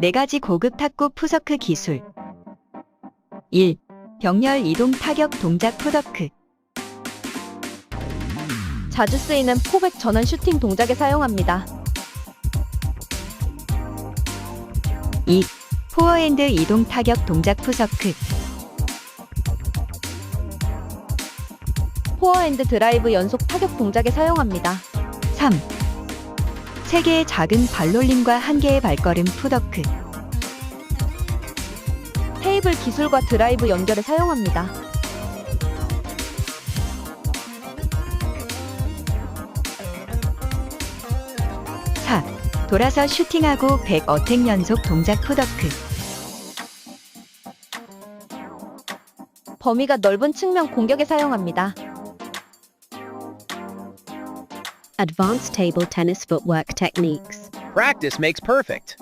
4가지 고급 탁구 푸서크 기술 1. 병렬 이동 타격 동작 푸더크 자주 쓰이는 포백 전환 슈팅 동작에 사용합니다. 2. 포어핸드 이동 타격 동작 푸서크 포어핸드 드라이브 연속 타격 동작에 사용합니다. 3. 3개의 작은 발놀림과 1개의 발걸음 푸더크 테이블 기술과 드라이브 연결에 사용합니다. 4. 돌아서 슈팅하고 100 어택 연속 동작 푸더크 범위가 넓은 측면 공격에 사용합니다. Advanced table tennis footwork techniques. Practice makes perfect.